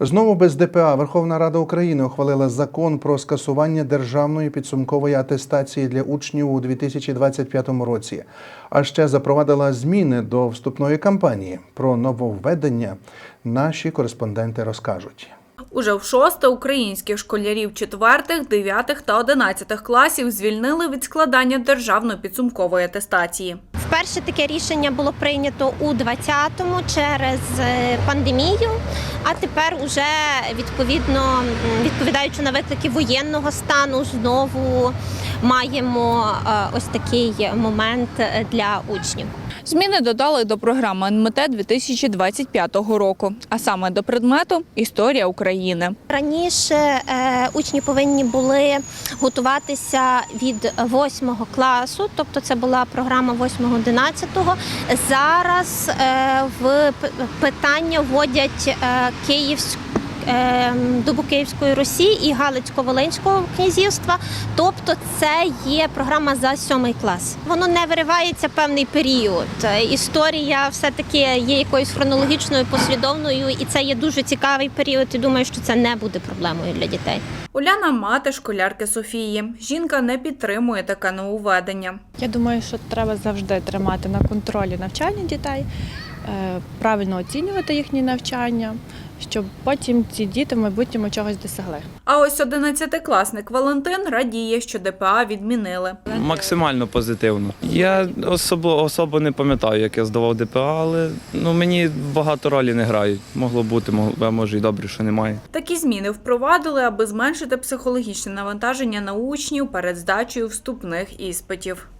Знову без ДПА Верховна Рада України ухвалила закон про скасування державної підсумкової атестації для учнів у 2025 році, а ще запровадила зміни до вступної кампанії. Про нововведення наші кореспонденти розкажуть. Уже в шосте українських школярів четвертих, дев'ятих та одинадцятих класів звільнили від складання державної підсумкової атестації. Вперше таке рішення було прийнято у 20-му через е, пандемію. А тепер, уже відповідно відповідаючи на виклики воєнного стану, знову маємо е, ось такий момент е, для учнів. Зміни додали до програми НМТ 2025 року, а саме до предмету Історія України. Раніше е, учні повинні були готуватися від 8 класу, тобто це була програма 8-11. Зараз е, в питання вводять е, Київську. Е, Добу Київської Русі і Галицько-Волинського князівства, тобто це є програма за сьомий клас. Воно не виривається певний період. Е, Історія все таки є якоюсь хронологічною послідовною, і це є дуже цікавий період. І думаю, що це не буде проблемою для дітей. Уляна мати школярки Софії. Жінка не підтримує таке нововведення. Я думаю, що треба завжди тримати на контролі навчання дітей, правильно оцінювати їхні навчання, щоб потім ці діти в майбутньому чогось досягли. А ось одинадцятикласник Валентин радіє, що ДПА відмінили. Максимально позитивно. Я особо, особо не пам'ятаю, як я здавав ДПА, але ну, мені багато ролі не грають. Могло бути, могло, може і добре, що немає. Такі зміни впровадили, аби зменшити психологічне навантаження на учнів перед здачею вступних іспитів.